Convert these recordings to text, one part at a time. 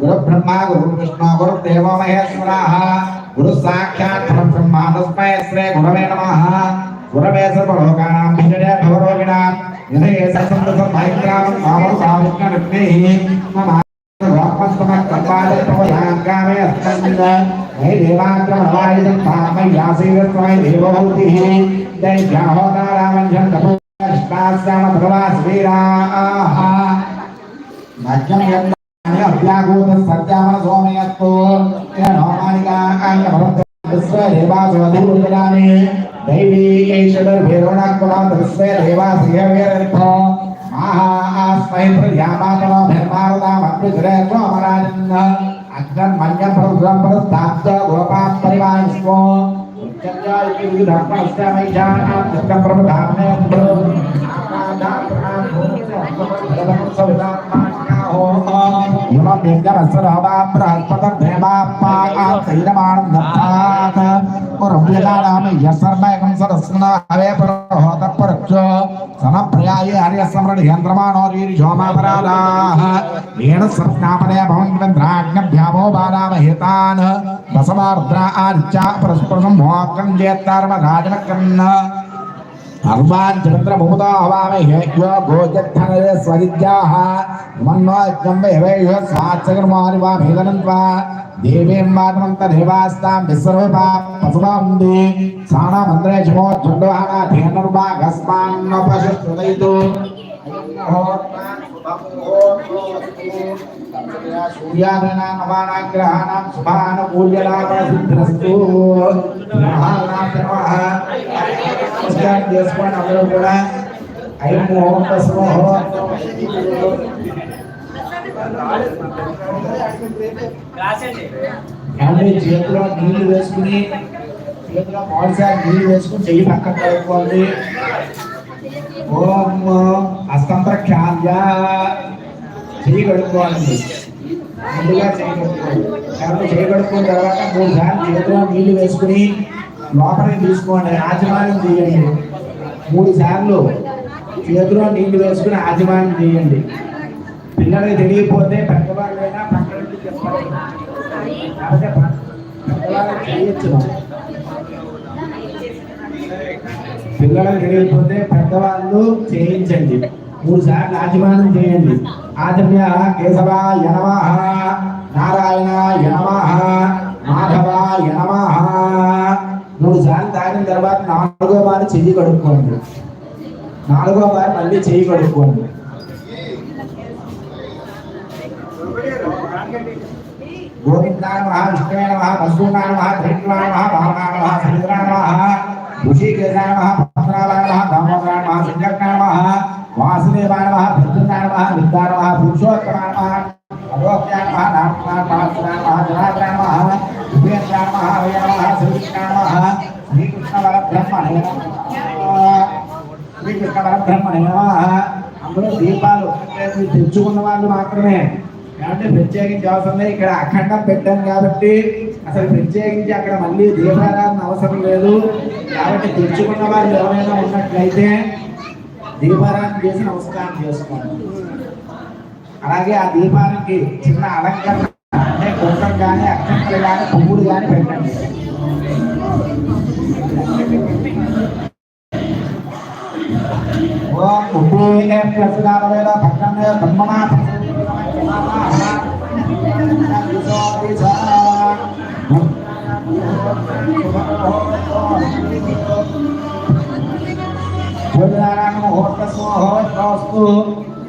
गुरु ब्रह्मा गुरु विष्णु गुरु देव महेश्वराः गुरु साक्षात् ब्रह्मा तस्मै श्री गुरवे नमः गुरवे सर्वलोकानां विजये भवरोगिणां यदि सत्सन्दसं भैक्रामं मामो साविष्णुः नमः वापस्तमः कपाले तव याङ्गामे अस्मन्द हे देवाग्रम हवाय संभामै यासीरस्वाय देवभूतिः। दैव्याहोदारामञ्जन् तपोष्टास्याम भगवास्वीराः मध्यम यन्नानि अभ्यागोत सत्यामन सोमयत्तो येन नौमानिका अङ्गभवन्त विश्वदेवासवधूरुद्राणि दैवी ऐषदर्भिरोणाकुलां तस्वदेवासिहव्यर्थो आहा, आस्मै प्रजामातनो धर्मारदामन्विसुरे स्वमराजन्। దేవాసవధూర్జనాని దైవీ ఈశ్వర భైరవణాకులా విశ్వ దేవాసియవేరర్థో మహా ఆస్మై ప్రజామాతన ధర్మారదా మధ్యధరే సోమరాజన్న అగ్నం మన్యం ప్రవృద్ధం ప్రస్తాప్త గోపా పరివారస్వో ఉచ్చంజాయి ధర్మస్యామైజానాం చిత్తం ప్రబధామ్నే యువం లింగరసరవా भगवान् चन्द्रभूतो हवामहे यो गोजद्धनरे स्वरिद्याः मन्वाजम्बेवेयो स्वात्सकर्मारिवा भेदनन्त्वा देवीं मातरं तदेवास्तां विस्वरूपा पशुमां साना साणा जमो शमो झुण्डवाना धेनुर्वा घस्मान्नपशुदयितु सूर्यादीनां नवानाग्रहाणां शुभानुकूल्यलाभसिद्धिरस्तु। नमः नमः నమస్కారం చేసుకోండి. అందరూ కూడా ఐదు ఓం ఏమంటే చేతిలో నీళ్ళు వేసుకుని చేతిలో మామిడికాయ నీళ్ళు వేసుకుని చెయ్యి పక్కన కలుపుకోండి ఓం హస్తం చెయ్యి కడుక్కోవాలి ముందుగా చెయ్యి కడుక్కోండి కాబట్టి చెయ్యి కడుక్కున్న తర్వాత మూడు సార్లు చేతిలో నీళ్ళు వేసుకుని లోపలికి తీసుకోండి ఆచమానం చేయండి మూడు సార్లు చేతిలో నీళ్ళు వేసుకుని ఆచమానం చేయండి పిల్లలకి తెలియకపోతే పెద్దవాళ్ళైనా పక్కన చెప్పాలి కాబట్టి పెద్దవాళ్ళకి చేయొచ్చు. పిల్లలకు తెలియకపోతే పెద్దవాళ్ళు చేయించండి. మూడు సార్లు ఆచమానం చేయండి. ఆచమ్య కేశవ యనమ నారాయణ యనమ మాధవ యనమ మూడు సార్లు తాగిన తర్వాత నాలుగో బారి చెయ్యి కడుక్కోండి. నాలుగో బారి మళ్ళీ చెయ్యి కడుక్కోండి. గోవిందాయ మహా విష్ణువే నమ వసూనాయ మహా ధైర్యాయ మహా భావనాయ మహా సముద్రాయ మహా ఋషికేశాయ మహా పత్రాలయ మహా దామోదరాయ మహా సంజజ్ఞాయ మహా వాసుదేవాయ విద్యాయ పురుషోత్తమాయ అలోక్యాయ ఉపేంద్రాయ వయ మహా శ్రీకృష్ణాయ మహా శ్రీకృష్ణ పరబ్రహ్మణే నమః శ్రీకృష్ణ అందులో దీపాలు తెచ్చుకున్న వాళ్ళు మాత్రమే. కాబట్టి ప్రత్యేకించి అవసరం లేదు. ఇక్కడ అఖండం పెట్టాం కాబట్టి అసలు ప్రత్యేకించి అక్కడ మళ్ళీ దీపారాధన అవసరం లేదు. కాబట్టి తెచ్చుకున్న వాళ్ళు ఎవరైనా ఉన్నట్లయితే దీపారాధన చేసి నమస్కారం చేసుకోండి. అలాగే ఆ దీపానికి చిన్న అలంకరణ అంటే కుంకం కానీ అక్షంతలు కానీ పువ్వులు కానీ పెట్టండి. ఓం ఉద్దే ప్రసదావేద పక్కనే బ్రహ్మణా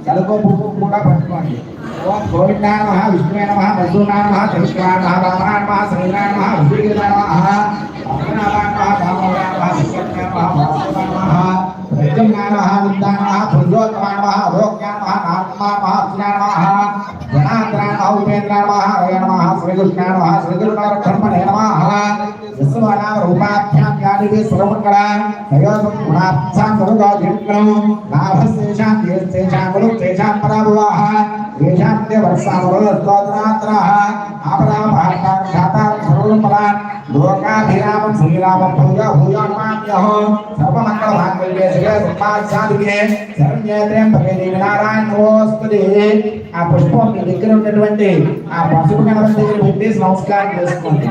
కలుపు పువ్వు కూడా పట్టుకోండి ఓం గోవిందా నమ విష్ణువే నమ వసునా నమ చవిష్ణా నమ రామా నమ శ్రీరా నమ ఋషికేశ నమ నమ నమ నమ నమ నమ महाविज्ञानः विद्यानः भुजोत्प्राणवः रोज्ञानः आत्मानः ज्ञानः जनान्द्राणः उपेन्द्राणः रयणः श्रीकृष्णाणः श्रीगुरुनरब्रह्मणे नमः विश्वनाम रूपाभ्यां यानि सर्वमङ्गला तयोः गुणाभ्यां सर्वगाधिक्रं लाभस्तेषां येस्तेषां गुरु तेषां पराभवाः येषां ते वर्षामरो स्तोत्रात्राः आपराभाषां దేశేషాం గుణశేషాం పరాభవాః ఏషాం తే వర్షామరోస్తోత్రాత్రాః ఆపరాపాఠాన్ ఘాతాన్ సర్వ సర్వమంగళం పరాన్ లోకాభిరామం శ్రీరామం భూయ భూయాన్మాన్యః సర్వమంగళ మాంగళ్యే శివే సర్వాసాదికే శరణ్యేత్రేం భగవతి నారాయణ నమోస్తుతే ఆ పుష్పం మీ దగ్గర ఉన్నటువంటి ఆ పసుపు గణపతి దగ్గర పెట్టేసి నమస్కారం చేసుకోండి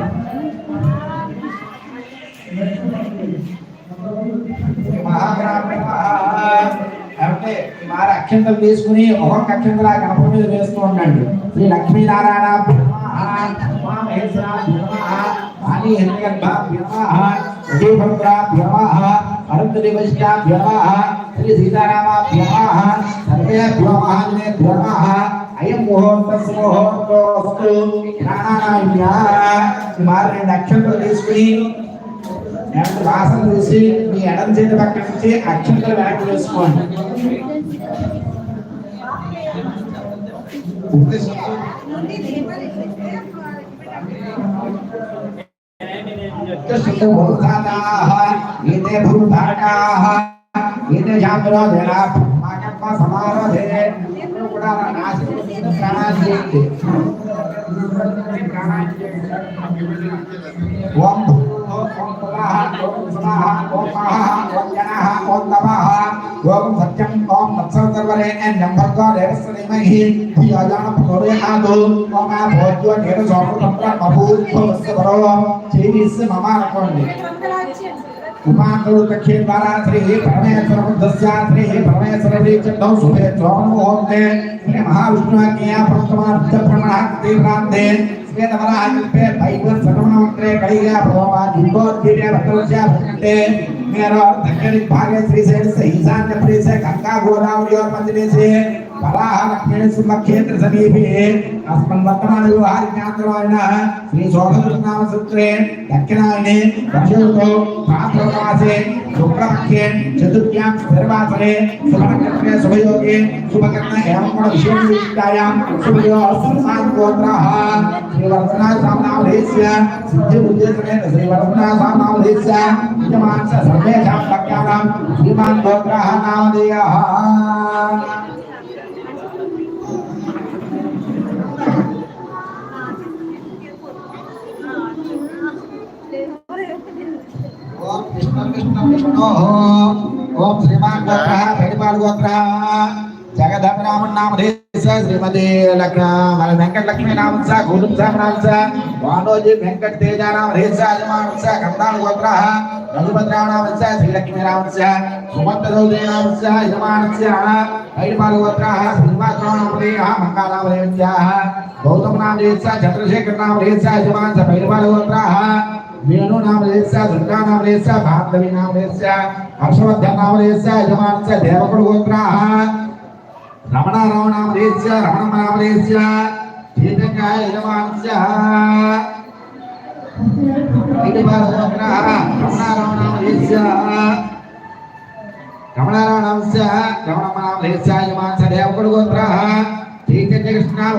అంటే వారి అక్షంతలు తీసుకుని ఒక్కొక్క అక్షంతలు ఆ గణపతి మీద వేస్తూ ఉండండి శ్రీ లక్ష్మీనారాయణ వాణి హిరణ్యగర్భ విజయభద్ర అరుంధతి వైశ్య శ్రీ సీతారామ సర్వే భ్యోమహాజనే అయం ముహూర్త ముహూర్తోస్తు ప్రాణానాయ వారి రెండు అక్షంతలు తీసుకుని వాసన చూసి మీ ఎడం చేతి పక్కన నుంచి అక్షంతలు వెనక్కి వేసుకోండి भूतानाः इते भूतानाः इते जागरोधेना माकप्पा समारोधे गुणाना नास्ति प्राणास्ति ओम ఓం పునః ఓం మహః ఓం జనః ఓం తపః ఓం సత్యం ఓం తత్సర్వరే నంబర్గో దేవస్య ధీమహి ధియాయాన ప్రచోదయాత్ ఓం ఆ భోజ్యో నేడు సోమృతం బభూత్వస్య వరో చేయిస్ మమ అనుకోండి ఉపాంతుడు దక్షే ద్వారా శ్రీ పరమేశ్వర బుద్ధస్య శ్రీ పరమేశ్వర శుభే శ్రీ మహావిష్ణువాజ్ఞయా ప్రథమార్థ ವೇದವರ ಆಗಿಲ್ಪೆ ಬೈಗುಣ ಸಟಮಣವಂತ್ರೆ ಕೈಗ ಭಗವ ದಿಂಬೋ ದಿವ್ಯ ಭಕ್ತವಂಶ ಭಕ್ತೆ मेरो दक्षिण भाग श्री से ईशान्य प्रदेश गंगा गोदावरी और मध्य से वराहलक्ष्मेण शुक्लक्षेत्र समीपे अस्मन् वर्तमानव्यवहार ज्ञातवाणः श्रीशोभकृष्णामसूत्रे दक्षिणायने वर्षयुतो भाद्रवासे शुक्लपक्षे चतुर्थ्यां स्थिरवासरे सुवर्णक्षत्रे शुभयोगे शुभकर्ण एवं गुणविशेषविशिष्टायां शुभयोस्सन्मानगोत्राः श्रीवर्धनासामनावधेस्य सिद्धिबुद्धेसमेत श्रीवर्धनासामनावधेस्य यजमानस्य सर्वेषां भक्तानां श्रीमान् गोत्राः नामधेयाः। ओम श्रीमान गोत्र भैरवाल गोत्र जगदभरामन नाम श्रीमती लक्ष्मी वेंकट लक्ष्मी नाम सा गोलुम सा नाम सा वानोजी वेंकट तेजा नाम रेसा अजमान सा खंडाल गोत्र रघुभद्रा नाम सा श्री लक्ष्मी नाम सा सुमंत रौदे नाम सा यजमान सा भैरवाल गोत्र श्रीवास नाम रे हा मंगा नाम रे गौतम नाम रेसा चंद्रशेखर नाम रेसा यजमान सा भैरवाल गोत्र నామలేస్య హర్షవర్ధన్ నామలేస్య యజమానస్య దేవకుడు గోత్రాః రమణ రామ నామలేస్య రమణ నామలేస్య చైతన్య యజమానస్య ఐదుబాల గోత్రాః రమణ రామ నామలేస్య రమణ రామ నామస్య రమణ నామలేస్య దేవకుడు గోత్రాః చైతన్య కృష్ణ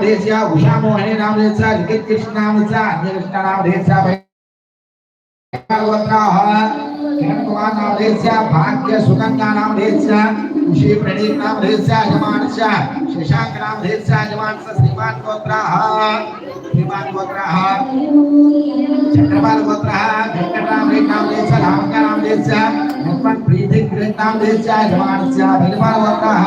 ఉషా మోహిని నామలేస్య లిఖిత్ కృష్ణ అన్య కృష్ణ किरणकुमार नामधेयस्य भाग्य सुकन्या नामधेयस्य उषी प्रणीत नामधेयस्य यजमानस्य शशाङ्क नामधेयस्य यजमानस्य श्रीमान् गोत्राः श्रीमान् गोत्राः चक्रपाल गोत्रः वेङ्कटरामरे नामधेयस्य रामक नामधेयस्य लक्ष्मण प्रीति कृत नामधेयस्य यजमानस्य भगवान् गोत्रः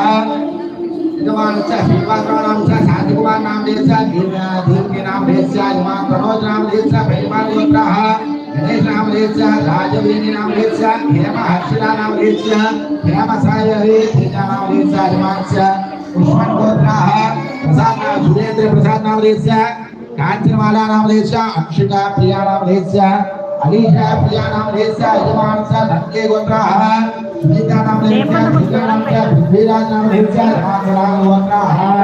यजमानस्य श्रीपात्राव नामस्य शान्तिकुमार नामधेयस्य धीर धीर के नामधेयस्य यजमान मनोज नामधेयस्य भगवान् गोत्रः गणेशानां रेत्या राजवेणीनां रेत्या हेमहर्षिणानां रेत्या हेमसायरेत्यानां रेत्या हनुमाञ्च पुष्पङ्गोत्राः प्रसादनां सुरेन्द्रप्रसादनां रेत्या काञ्चनमालानां रेत्या अक्षिता प्रियाणां रेत्या अलीशा प्रियाणां रेत्या यजमानस धन्ये गोत्राः सुनीतानां रेत्या दुर्गानां च पृथ्वीराजनां रेत्या रामराम गोत्राः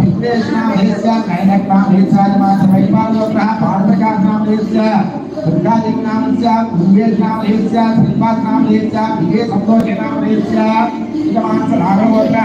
విఘ్నేశ్వరేశ్వ నైనక్నామేశ్వరమాస వైపాలోక పార్థకాస్నామేశ్వ దుర్గాదిగ్నామేశ్వ కుంభేశ్నామేశ్వ శ్రీపాస్నామేశ్వ విజయ సంతోషనామేశ్వ ఇదమాంస రాఘవోక